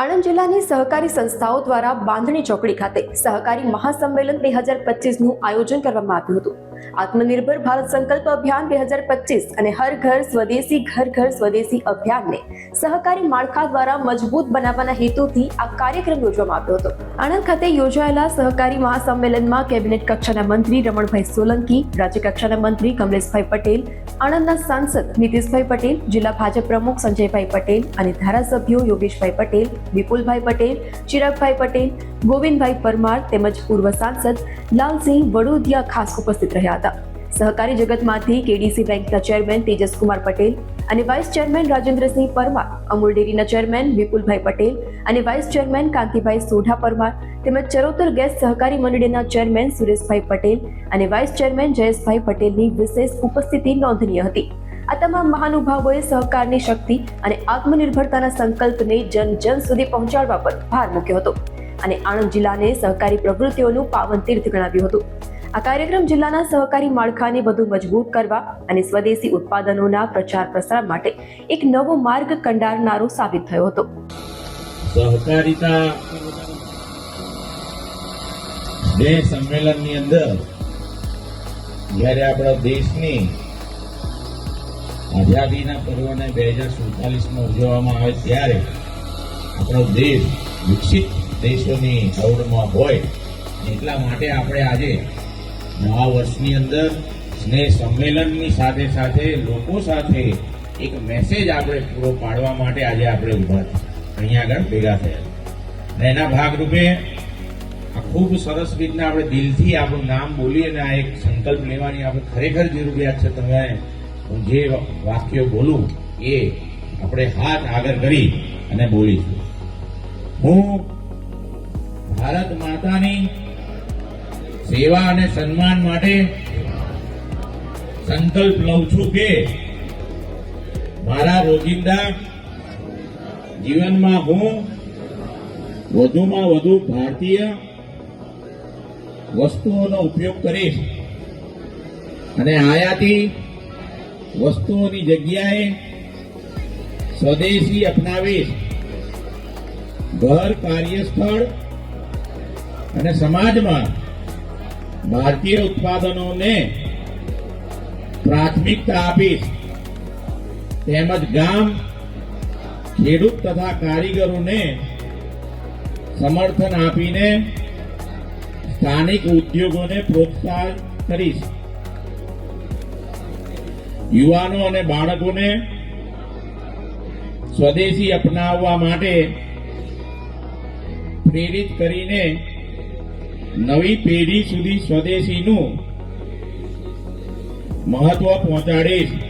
આણંદ જિલ્લાની સહકારી સંસ્થાઓ દ્વારા બાંધણી ચોકડી ખાતે સહકારી મહાસંમેલન બે હજાર પચીસનું આયોજન કરવામાં આવ્યું હતું. આત્મનિર્ભર ભારત સંકલ્પ અભિયાન બે હજાર પચીસ અને હર ઘર સ્વદેશી, ઘર ઘર સ્વદેશી અભિયાનને સહકારી માળખા દ્વારા મજબૂત બનાવવાના હેતુથી આ કાર્યક્રમ યોજવામાં આવ્યો હતો. આણંદ ખાતે યોજાયેલા સહકારી મહાસંમેલનમાં કેબિનેટ કક્ષાના મંત્રી રમણભાઈ સોલંકી, રાજ્ય કક્ષાના મંત્રી કમલેશભાઈ પટેલ, આણંદના સાંસદ નીતિશભાઈ પટેલ, જિલ્લા ભાજપ પ્રમુખ સંજયભાઈ પટેલ અને ધારાસભ્યો યોગેશભાઈ પટેલ, વિપુલભાઈ પટેલ, ચિરાગભાઈ પટેલ ગોવિંદભાઈ પરમાર તેમજ પૂર્વ સાંસદ લાલસિંહ વડોદિયા ખાસ ઉપસ્થિત રહ્યા હતા. સહકારી જગતમાંથી કેડીસી બેંકના ચેરમેન તેજસકુમાર પટેલ અને વાઇસ ચેરમેન રાજેન્દ્રસિંહ પરમાર, અમૂલ ડેરીના ચેરમેન વિપુલભાઈ પટેલ અને વાઇસ ચેરમેન કાંતિભાઈ સોઢા પરમાર તેમજ ચરોતર ગેસ સહકારી મંડળીના ચેરમેન સુરેશભાઈ પટેલ અને વાઇસ ચેરમેન જયેશભાઈ પટેલની વિશેષ ઉપસ્થિતિ નોંધનીય હતી. આ તમામ મહાનુભાવોએ સહકારની શક્તિ અને આત્મનિર્ભરતાના સંકલ્પને જન જન સુધી પહોંચાડવા પર ભાર મૂક્યો હતો. અને આણંદ જિલ્લાને સહકારી પ્રવૃત્તિઓનું પાવન તીર્થ ગણાવ્યું હતું. આ કાર્યક્રમ જિલ્લાના સહકારી માળખાને વધુ મજબૂત કરવા અને સ્વદેશી ઉત્પાદનોના પ્રચાર પ્રસાર માટે એક નવો માર્ગ કંડારનારો સાબિત થયો હતો. સહકારિતા બે સંમેલનની અંદર જ્યારે આપણા દેશની આઝાદીના પર્વને બે હજાર સુડતાલીસમાં ઉજવવામાં આવે ત્યારે આપણો દેશ વિકસિત દેશોની હરોળમાં હોય, એટલા માટે આપણે આજે નવા વર્ષની અંદર સ્નેહ સંમેલનની સાથે સાથે લોકો સાથે એક મેસેજ આપણે પૂરો પાડવા માટે આજે આપણે ઊભા અહીંયા આગળ ભેગા થયા. અને એના ભાગરૂપે આ ખૂબ સરસ રીતના આપણે દિલથી આપણું નામ બોલીએ અને આ એક સંકલ્પ લેવાની આપણે ખરેખર જરૂરિયાત છે. તમે હું જે વાક્યો બોલું એ આપણે હાથ આગળ કરી અને બોલીશું. હું ભારત માતાની સેવા અને સન્માન માટે સંકલ્પ લઉં છું કે મારા રોજિંદા જીવનમાં હું વધુમાં વધુ ભારતીય વસ્તુઓનો ઉપયોગ કરીશ અને આયાતી વસ્તુઓની જગ્યાએ સ્વદેશી અપનાવીશ. ઘર કાર્યસ્થળ અને સમાજમાં ભારતીય ઉત્પાદનોને પ્રાથમિકતા આપી તેમજ ગામ, ખેડૂત તથા કારીગરોને સમર્થન આપીને સ્થાનિક ઉદ્યોગોને પ્રોત્સાહન કરીશ. યુવાનો અને બાળકોને સ્વદેશી અપનાવવા માટે પ્રેરિત કરીને નવી પેઢી સુધી સ્વદેશીનું મહત્વ પહોંચાડીશ.